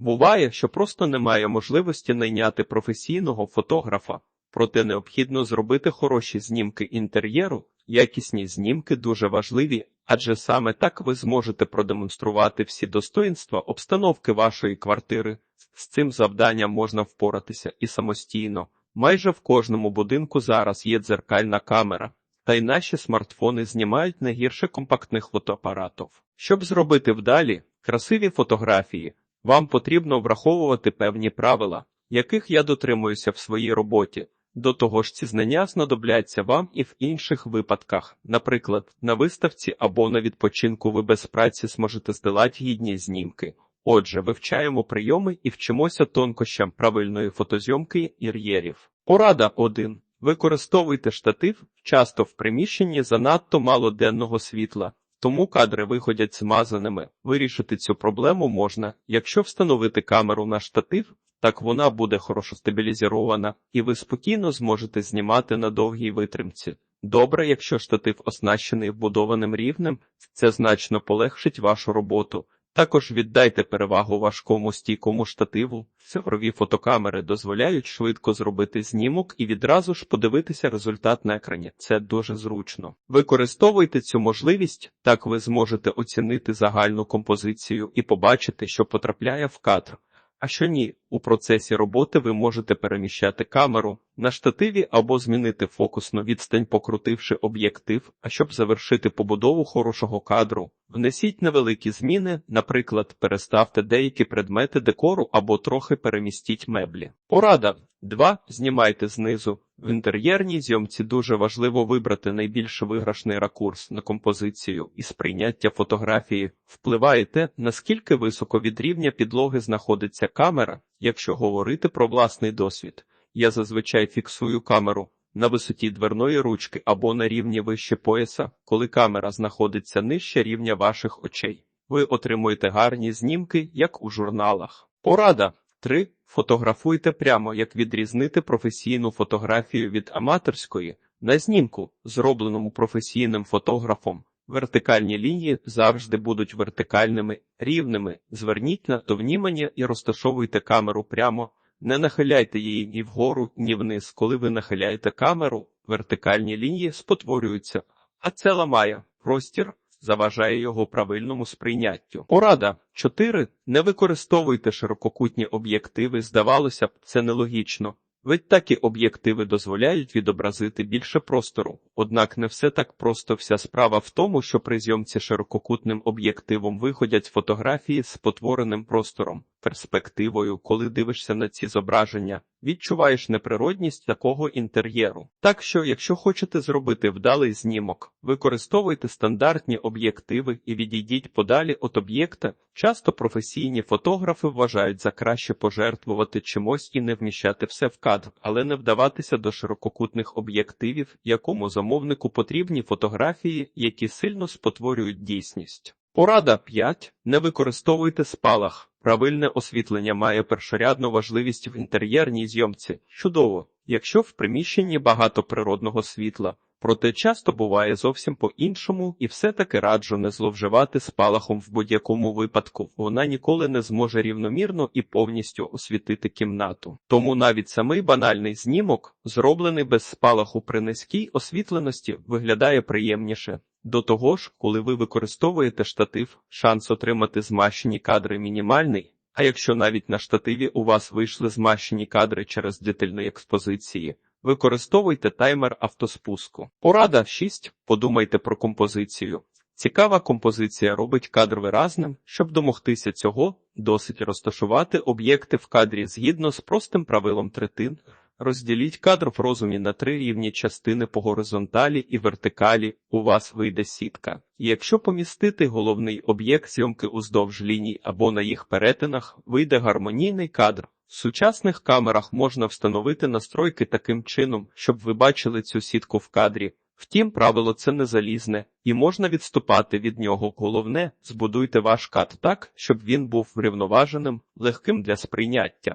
Буває, що просто немає можливості найняти професійного фотографа, проте необхідно зробити хороші знімки інтер'єру. Якісні знімки дуже важливі, адже саме так ви зможете продемонструвати всі достоїнства обстановки вашої квартири. З цим завданням можна впоратися і самостійно. Майже в кожному будинку зараз є дзеркальна камера, та й наші смартфони знімають не гірше компактних фотоапаратів. Щоб зробити вдалі красиві фотографії, вам потрібно враховувати певні правила, яких я дотримуюся в своїй роботі. До того ж, ці знання знадобляться вам і в інших випадках. Наприклад, на виставці або на відпочинку ви без праці зможете здолати гідні знімки. Отже, вивчаємо прийоми і вчимося тонкощам правильної фотозйомки інтер'єрів. Порада 1. Використовуйте штатив часто в приміщенні занадто мало денного світла, тому кадри виходять змазаними. Вирішити цю проблему можна, якщо встановити камеру на штатив, так вона буде хорошо стабілізована, і ви спокійно зможете знімати на довгій витримці. Добре, якщо штатив оснащений вбудованим рівнем, це значно полегшить вашу роботу. Також віддайте перевагу важкому стійкому штативу. Цифрові фотокамери дозволяють швидко зробити знімок і відразу ж подивитися результат на екрані. Це дуже зручно. Використовуйте цю можливість, так ви зможете оцінити загальну композицію і побачити, що потрапляє в кадр. А що ні, у процесі роботи ви можете переміщати камеру на штативі або змінити фокусну відстань, покрутивши об'єктив, а щоб завершити побудову хорошого кадру, внесіть невеликі зміни, наприклад, переставте деякі предмети декору або трохи перемістіть меблі. Порада 2. Знімайте знизу. В інтер'єрній зйомці дуже важливо вибрати найбільш виграшний ракурс на композицію і сприйняття фотографії. Впливає те, наскільки високо від рівня підлоги знаходиться камера, якщо говорити про власний досвід. Я зазвичай фіксую камеру на висоті дверної ручки або на рівні вище пояса, коли камера знаходиться нижче рівня ваших очей. Ви отримуєте гарні знімки, як у журналах. Порада 3. Фотографуйте прямо, як відрізнити професійну фотографію від аматорської. На знімку, зробленому професійним фотографом, вертикальні лінії завжди будуть вертикальними, рівними. Зверніть на то внімання і розташовуйте камеру прямо. Не нахиляйте її ні вгору, ні вниз. Коли ви нахиляєте камеру, вертикальні лінії спотворюються, а це ламає простір, заважає його правильному сприйняттю. Порада 4. Не використовуйте ширококутні об'єктиви. Здавалося б, це нелогічно. Ведь такі об'єктиви дозволяють відобразити більше простору. Однак не все так просто. Вся справа в тому, що при зйомці ширококутним об'єктивом виходять фотографії з спотвореним простором, перспективою, коли дивишся на ці зображення, відчуваєш неприродність такого інтер'єру. Так що, якщо хочете зробити вдалий знімок, використовуйте стандартні об'єктиви і відійдіть подалі від об'єкта. Часто професійні фотографи вважають за краще пожертвувати чимось і не вміщати все в кадр, але не вдаватися до ширококутних об'єктивів, якому замовнику потрібні фотографії, які сильно спотворюють дійсність. Порада 5. Не використовуйте спалах. Правильне освітлення має першорядну важливість в інтер'єрній зйомці. Чудово, якщо в приміщенні багато природного світла, проте часто буває зовсім по-іншому, і все-таки раджу не зловживати спалахом в будь-якому випадку. Вона ніколи не зможе рівномірно і повністю освітити кімнату. Тому навіть самий банальний знімок, зроблений без спалаху при низькій освітленості, виглядає приємніше. До того ж, коли ви використовуєте штатив, шанс отримати змащені кадри мінімальний. А якщо навіть на штативі у вас вийшли змащені кадри через детальні експозиції, використовуйте таймер автоспуску. Порада 6. Подумайте про композицію. Цікава композиція робить кадр виразним. Щоб домогтися цього, досить розташувати об'єкти в кадрі згідно з простим правилом третин. Розділіть кадр в розумі на три рівні частини по горизонталі і вертикалі, у вас вийде сітка. Якщо помістити головний об'єкт зйомки уздовж ліній або на їх перетинах, вийде гармонійний кадр. В сучасних камерах можна встановити настройки таким чином, щоб ви бачили цю сітку в кадрі. Втім, правило це не залізне, і можна відступати від нього. Головне, збудуйте ваш кат так, щоб він був врівноваженим, легким для сприйняття.